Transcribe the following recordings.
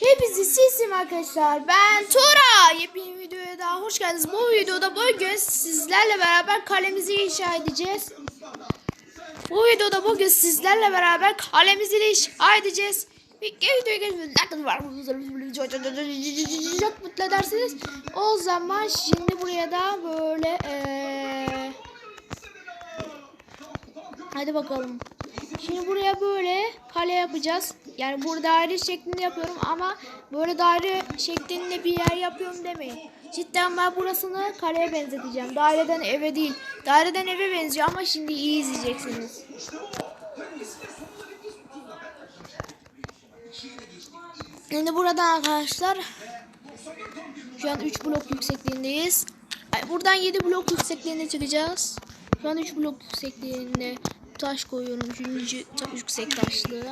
Hepinizi sesim arkadaşlar. Ben Tora. Yepyeni videoya daha hoş geldiniz. Bu videoda bugün sizlerle beraber kalemizi inşa edeceğiz. Bu videoda bugün sizlerle beraber kalemizi inşa edeceğiz. Bir videoya geçmeden var. Çok mutlu edersiniz. O zaman şimdi buraya da böyle eee Hadi bakalım. Şimdi buraya böyle kale yapacağız. Yani burada daire şeklinde yapıyorum ama böyle daire şeklinde bir yer yapıyorum demeyin. Cidden ben burasını kaleye benzeteceğim. Daireden eve değil. Daireden eve benziyor ama şimdi iyi izleyeceksiniz. Şimdi burada arkadaşlar şu an 3 blok yüksekliğindeyiz. Buradan 7 blok yüksekliğine çıkacağız. Şu an 3 blok yüksekliğinde taş koyuyorum. Üçüncü ta- yüksek taşlı.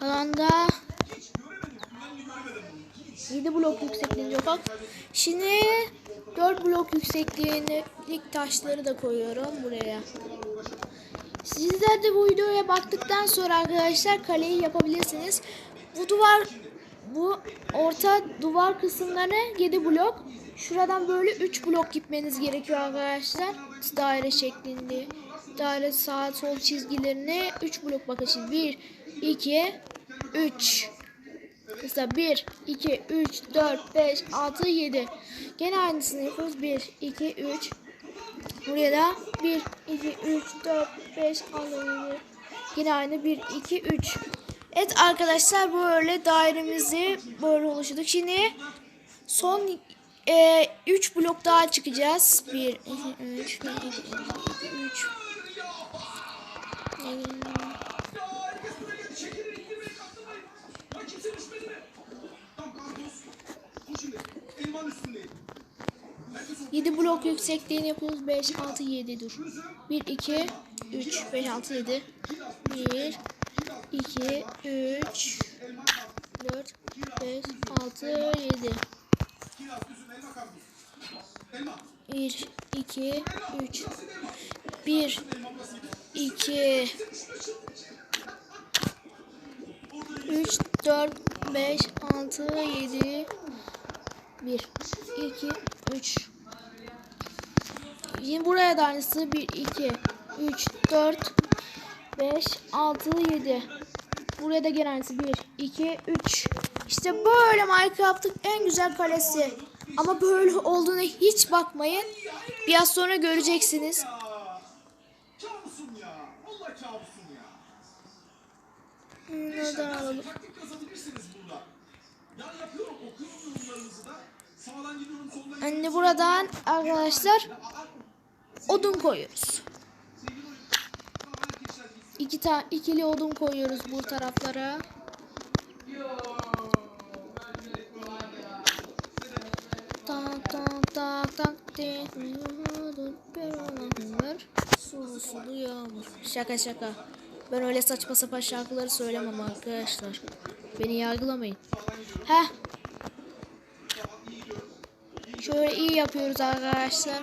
Alanda 7 blok yüksekliğinde yok. Şimdi 4 blok yüksekliğindelik taşları da koyuyorum buraya. Sizler de bu videoya baktıktan sonra arkadaşlar kaleyi yapabilirsiniz. Bu duvar bu orta duvar kısımlarına 7 blok. Şuradan böyle 3 blok gitmeniz gerekiyor arkadaşlar. Daire şeklinde. Daire sağ sol çizgilerine 3 blok şimdi. 1 2 3 Mesela 1 2 3 4 5 6 7. Gene aynısını yapıyoruz. 1 2 3 Buraya da 1, 2, 3, 4, 5, 6, 7. Yine aynı 1, 2, 3. Evet arkadaşlar böyle dairemizi böyle oluşturduk. Şimdi son 3 blok daha çıkacağız. 1, 2, 3, 1, 2, 3. Yedi blok yüksekliğini yapıyoruz. 5, 6, 7 dur. 1, 2, 3, 5, 6, 7. 1, 2, 3, 4, 5, 6, 7. Bir, iki, üç. Bir, iki, üç, dört, beş, altı, yedi, bir, iki, üç. Yine buraya da aynısı. Bir, iki, üç, dört, beş, altı, yedi. Buraya da gelen aynısı. Bir, iki, üç. İşte böyle Minecraft'ın en güzel kalesi. Ama böyle olduğuna hiç bakmayın. Biraz sonra göreceksiniz. Nereden alalım? Anne buradan arkadaşlar odun koyuyoruz. İki ta ikili odun koyuyoruz bu taraflara. Sulu sulu yağmur. Şaka şaka. Ben öyle saçma sapan şarkıları söylemem arkadaşlar. Beni yargılamayın. Heh. Şöyle iyi yapıyoruz arkadaşlar.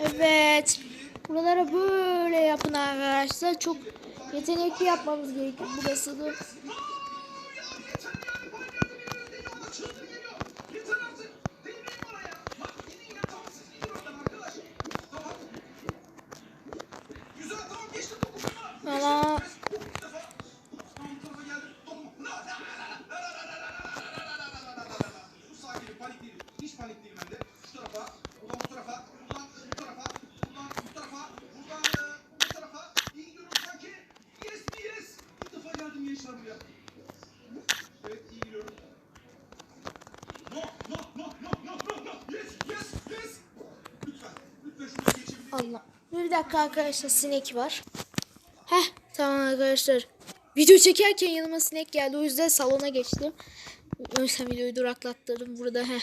Evet. Buralara böyle yapın arkadaşlar. Çok yetenekli yapmamız gerekiyor. Burası da. Dakika arkadaşlar sinek var. Heh tamam arkadaşlar. Video çekerken yanıma sinek geldi. O yüzden salona geçtim. Yüzden videoyu duraklattırdım burada. Heh.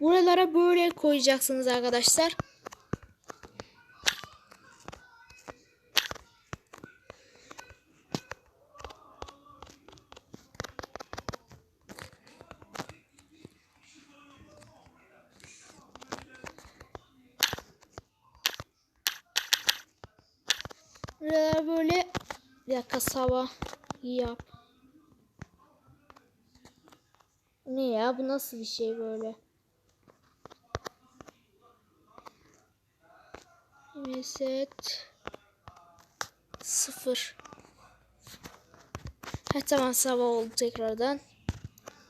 Buralara böyle koyacaksınız arkadaşlar. Buralar böyle bir dakika sabah yap. Ne ya bu nasıl bir şey böyle? Reset sıfır. Ha tamam sabah oldu tekrardan.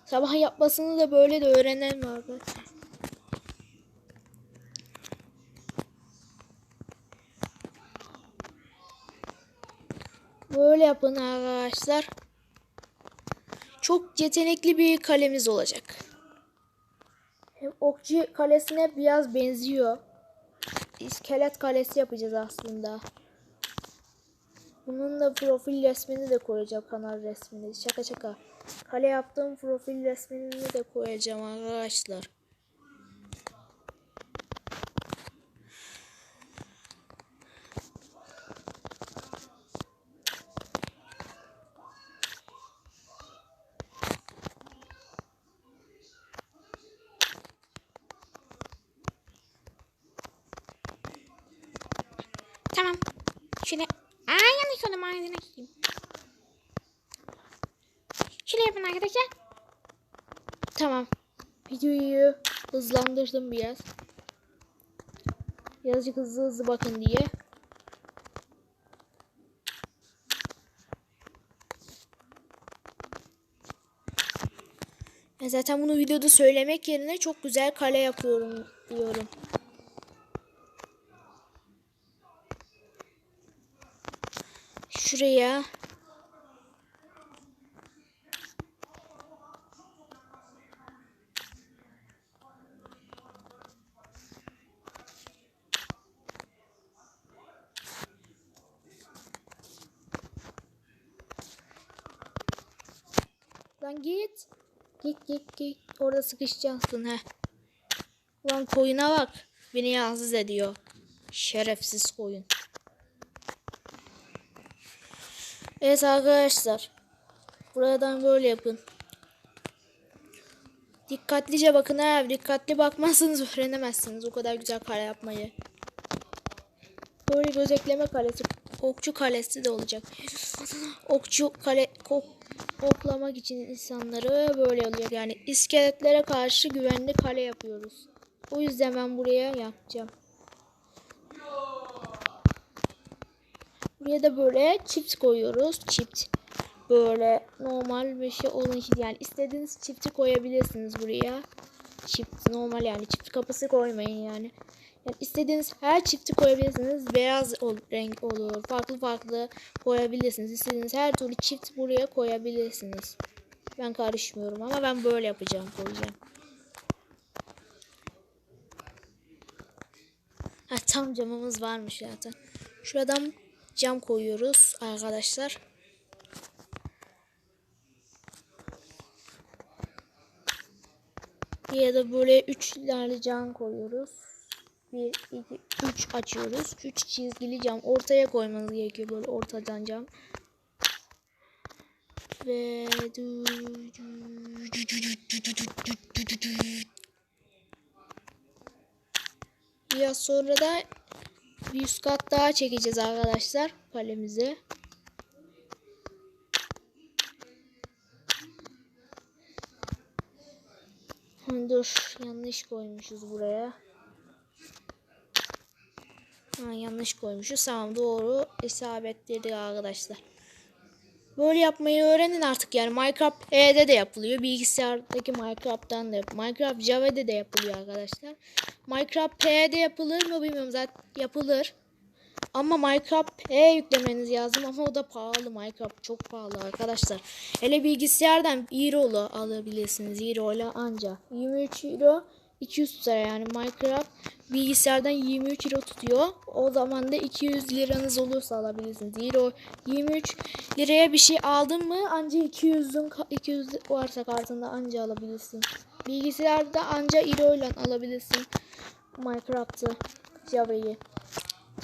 Sabah yapmasını da böyle de öğrenelim arkadaşlar. Böyle yapın arkadaşlar. Çok yetenekli bir kalemiz olacak. Hem okçu kalesine biraz benziyor. İskelet kalesi yapacağız aslında. Bunun da profil resmini de koyacağım kanal resmini. Şaka şaka. Kale yaptığım profil resmini de koyacağım arkadaşlar. Tamam. Şöyle. Aa yanlış oldu gideyim. Şöyle yapın arkadaşlar. Tamam. Videoyu hızlandırdım biraz. Birazcık hızlı hızlı bakın diye. Ben zaten bunu videoda söylemek yerine çok güzel kale yapıyorum diyorum. Şuraya Lan git. Git git git. Orada sıkışacaksın he. Lan koyuna bak. Beni rahatsız ediyor. Şerefsiz koyun. Evet arkadaşlar. Buradan böyle yapın. Dikkatlice bakın ha. Dikkatli bakmazsanız öğrenemezsiniz o kadar güzel kare yapmayı. Böyle gözetleme kalesi, okçu kalesi de olacak. Okçu kale, ok, oklamak için insanları böyle oluyor. Yani iskeletlere karşı güvenli kale yapıyoruz. O yüzden ben buraya yapacağım. Buraya da böyle çift koyuyoruz. Çift. Böyle normal bir şey olan için yani istediğiniz çifti koyabilirsiniz buraya. Çift normal yani çift kapısı koymayın yani. Yani istediğiniz her çifti koyabilirsiniz. Beyaz ol, renk olur. Farklı farklı koyabilirsiniz. İstediğiniz her türlü çift buraya koyabilirsiniz. Ben karışmıyorum ama ben böyle yapacağım koyacağım. Ha, tam camımız varmış zaten. Şuradan cam koyuyoruz arkadaşlar. Ya da böyle üç tane cam koyuyoruz. 1, 2, 3 açıyoruz. 3 çizgili cam. Ortaya koymanız gerekiyor böyle ortadan cam. Ve Biraz sonra da bir üst kat daha çekeceğiz arkadaşlar kalemizi. Dur yanlış koymuşuz buraya. Ha, yanlış koymuşuz. Tamam doğru isabetledik arkadaşlar. Böyle yapmayı öğrenin artık yani Minecraft E'de de yapılıyor. Bilgisayardaki Minecraft'tan da. Minecraft Java'da da yapılıyor arkadaşlar. Minecraft P'de yapılır mı bilmiyorum zaten yapılır. Ama Minecraft P yüklemeniz lazım ama o da pahalı. Minecraft çok pahalı arkadaşlar. Hele bilgisayardan Euro alabilirsiniz. Euro ile anca. 23 Euro 200 tutar yani Minecraft bilgisayardan 23 euro tutuyor. O zaman da 200 liranız olursa alabilirsiniz. Euro 23 liraya bir şey aldın mı anca 200'ün 200 varsa kartında anca alabilirsin. Bilgisayarda anca euro ile alabilirsin Minecraft'ı, Java'yı.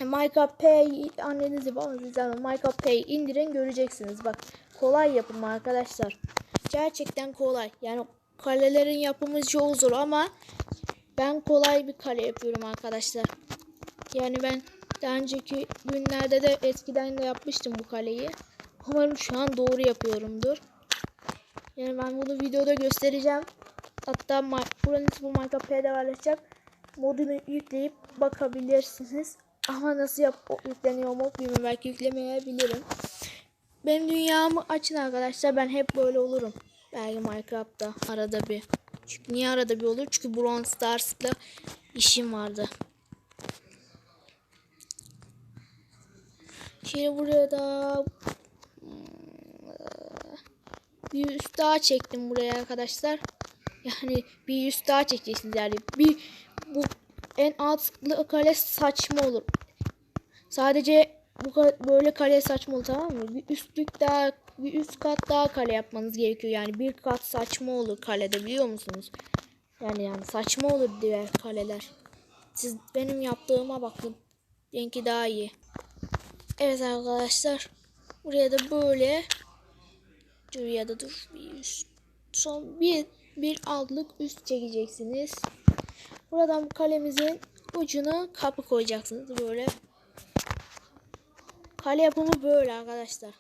Minecraft Pay anneniz gibi ama Minecraft Pay indirin göreceksiniz. Bak kolay yapım arkadaşlar. Gerçekten kolay. Yani kalelerin yapımı çok zor ama ben kolay bir kale yapıyorum arkadaşlar. Yani ben Daha önceki günlerde de eskiden de yapmıştım bu kaleyi. Umarım şu an doğru yapıyorumdur. Yani ben bunu videoda göstereceğim. Hatta buranın ismi Minecraft P'de paylaşacağım. Modunu yükleyip bakabilirsiniz. Ama nasıl yap yükleniyor mu bilmiyorum. Belki yüklemeyebilirim. Benim dünyamı açın arkadaşlar. Ben hep böyle olurum. Belki Minecraft'ta arada bir. Çünkü niye arada bir olur? Çünkü Brawl Stars'la işim vardı. Şimdi buraya da bir üst daha çektim buraya arkadaşlar. Yani bir üst daha çekeceksiniz yani. Bir bu en altlı kale saçma olur. Sadece bu böyle kale saçma olur tamam mı? Bir üstlük daha bir üst kat daha kale yapmanız gerekiyor. Yani bir kat saçma olur kalede biliyor musunuz? Yani yani saçma olur diğer kaleler. Siz benim yaptığıma bakın. Benimki daha iyi. Evet arkadaşlar. Buraya da böyle dur ya da dur bir üst son bir bir altlık üst çekeceksiniz. Buradan bu kalemizin ucuna kapı koyacaksınız böyle. Kale yapımı böyle arkadaşlar.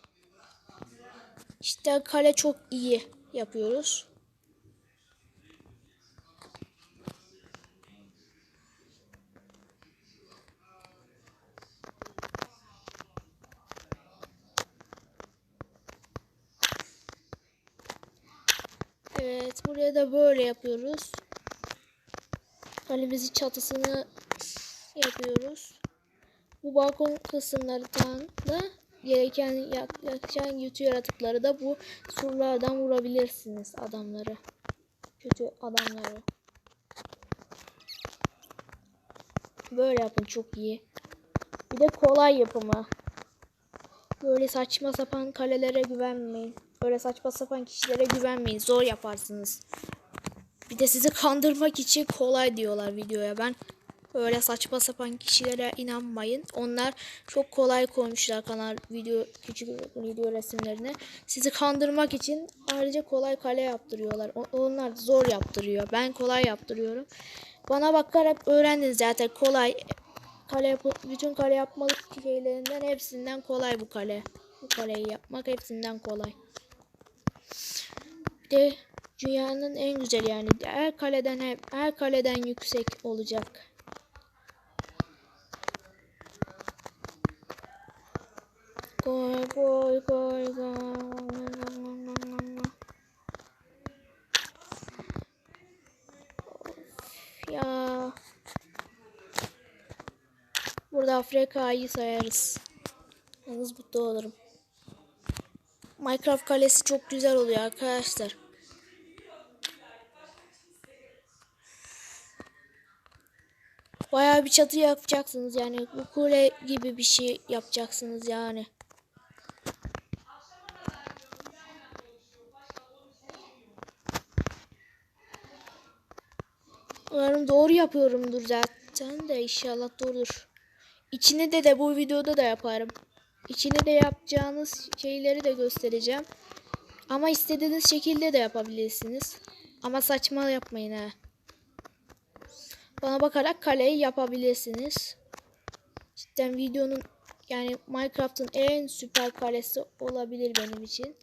İşte kale çok iyi yapıyoruz. Evet, buraya da böyle yapıyoruz. Kalemizin çatısını yapıyoruz. Bu balkon kısımlarından da gereken yak- yaklaşan kötü yaratıkları da bu surlardan vurabilirsiniz adamları. Kötü adamları. Böyle yapın çok iyi. Bir de kolay yapımı. Böyle saçma sapan kalelere güvenmeyin. Böyle saçma sapan kişilere güvenmeyin. Zor yaparsınız. Bir de sizi kandırmak için kolay diyorlar videoya. Ben öyle saçma sapan kişilere inanmayın. Onlar çok kolay koymuşlar kanal video küçük video resimlerine. Sizi kandırmak için ayrıca kolay kale yaptırıyorlar. Onlar zor yaptırıyor. Ben kolay yaptırıyorum. Bana bakarak öğrendiniz zaten kolay kale yapı, bütün kale yapmalık şeylerinden hepsinden kolay bu kale. Bu kaleyi yapmak hepsinden kolay. De dünyanın en güzel yani her kaleden hep her kaleden yüksek olacak. Koy koy koy koy. Ya. Burada Afrika'yı sayarız. Yalnız mutlu olurum. Minecraft kalesi çok güzel oluyor arkadaşlar. Bayağı bir çatı yapacaksınız yani. Bu kule gibi bir şey yapacaksınız yani. Umarım doğru yapıyorumdur zaten de inşallah doğrudur. İçini de de bu videoda da yaparım. İçini de yapacağınız şeyleri de göstereceğim. Ama istediğiniz şekilde de yapabilirsiniz. Ama saçma yapmayın ha. Bana bakarak kaleyi yapabilirsiniz. Cidden videonun yani Minecraft'ın en süper kalesi olabilir benim için.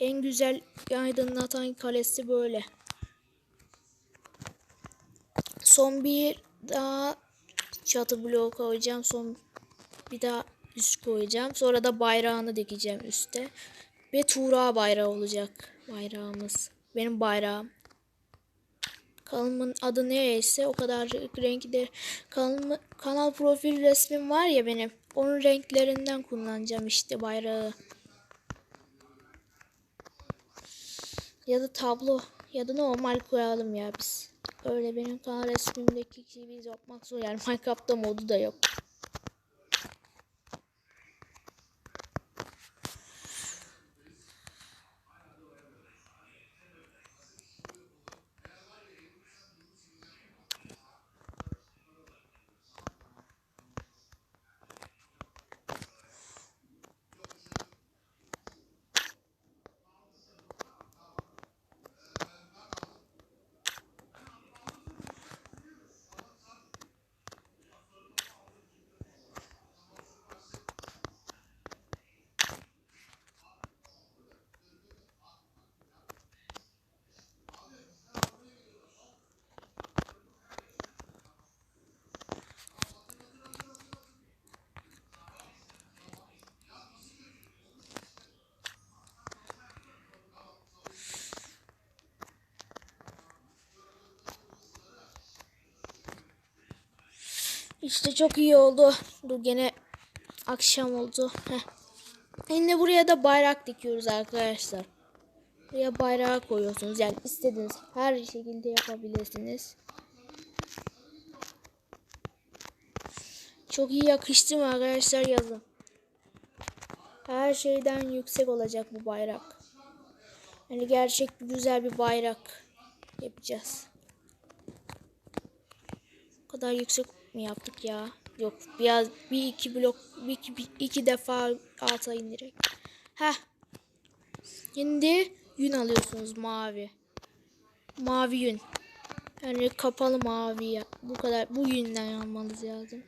En güzel aydınlatan kalesi böyle. Son bir daha çatı bloğu koyacağım. Son bir daha üst koyacağım. Sonra da bayrağını dikeceğim üste. Ve Tuğra bayrağı olacak bayrağımız. Benim bayrağım. Kanalımın adı neyse o kadar renkli. Kanalımı, kanal profil resmim var ya benim. Onun renklerinden kullanacağım işte bayrağı. Ya da tablo ya da normal koyalım ya biz. Öyle benim kanal resmimdeki gibi yapmak zor. Yani Minecraft'ta modu da yok. İşte çok iyi oldu. Dur gene akşam oldu. Heh. Şimdi buraya da bayrak dikiyoruz arkadaşlar. Buraya bayrağı koyuyorsunuz. Yani istediğiniz her şekilde yapabilirsiniz. Çok iyi yakıştı mı arkadaşlar yazın. Her şeyden yüksek olacak bu bayrak. Yani gerçek bir güzel bir bayrak yapacağız. Bu kadar yüksek mi yaptık ya? Yok biraz bir iki blok bir iki, bir iki defa alta indirek. Heh. Şimdi yün alıyorsunuz mavi. Mavi yün. Yani kapalı mavi ya. Bu kadar bu yünden almanız lazım.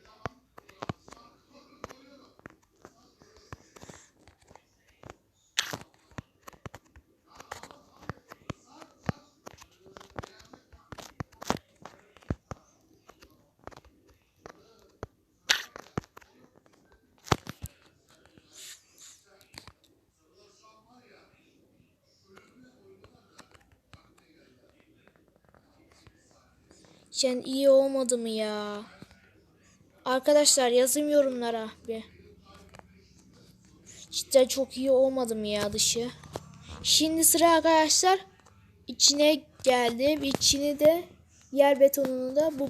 Sen iyi olmadı mı ya? Arkadaşlar yazın yorumlara bir. Cidden çok iyi olmadı mı ya dışı? Şimdi sıra arkadaşlar içine geldi. İçini de yer betonunu da bu,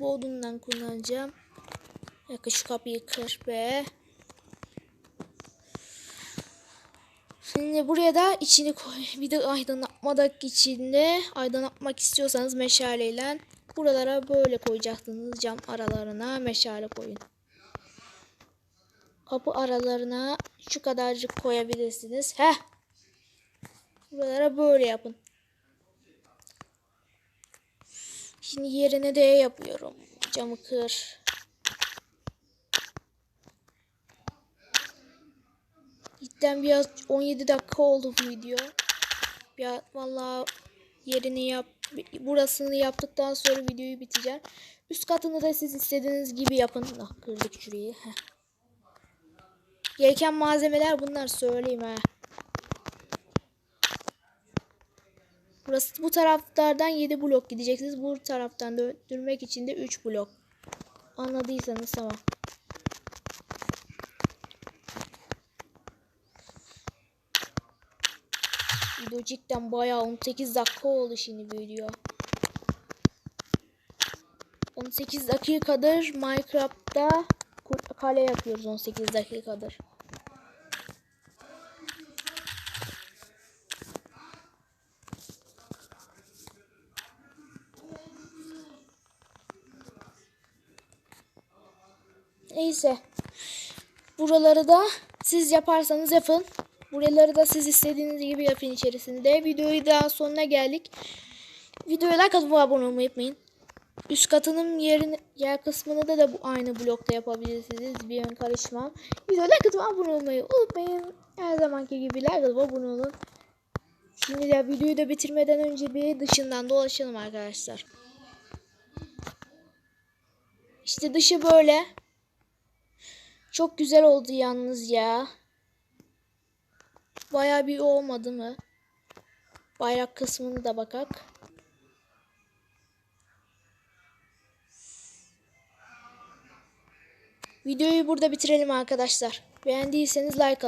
odundan kullanacağım. Dakika şu kapıyı kır be. Şimdi buraya da içini koy. Bir de aydınlatmadak içinde aydınlatmak istiyorsanız meşaleyle buralara böyle koyacaksınız. Cam aralarına meşale koyun. Kapı aralarına şu kadarcık koyabilirsiniz. Heh. Buralara böyle yapın. Şimdi yerine de yapıyorum. Camı kır. Cidden biraz 17 dakika oldu bu video. Ya vallahi yerini yap burasını yaptıktan sonra videoyu bitireceğim. Üst katını da siz istediğiniz gibi yapın. Ah kırdık şurayı. Heh. Malzemeler bunlar söyleyeyim ha. Burası bu taraflardan 7 blok gideceksiniz. Bu taraftan döndürmek için de 3 blok. Anladıysanız tamam. Video cidden bayağı 18 dakika oldu şimdi video. 18 dakikadır Minecraft'ta kale yapıyoruz 18 dakikadır. Neyse. Buraları da siz yaparsanız yapın. Buraları da siz istediğiniz gibi yapın içerisinde. Videoyu daha sonuna geldik. Videoya like atıp abone olmayı unutmayın. Üst katının yerini, yer kısmını da, da bu aynı blokta yapabilirsiniz. Bir ön karışmam. Videoya like atıp abone olmayı unutmayın. Her zamanki gibi like atıp abone olun. Şimdi de videoyu da bitirmeden önce bir dışından dolaşalım arkadaşlar. İşte dışı böyle. Çok güzel oldu yalnız ya. Baya bir olmadı mı? Bayrak kısmını da bakak. Videoyu burada bitirelim arkadaşlar. Beğendiyseniz like.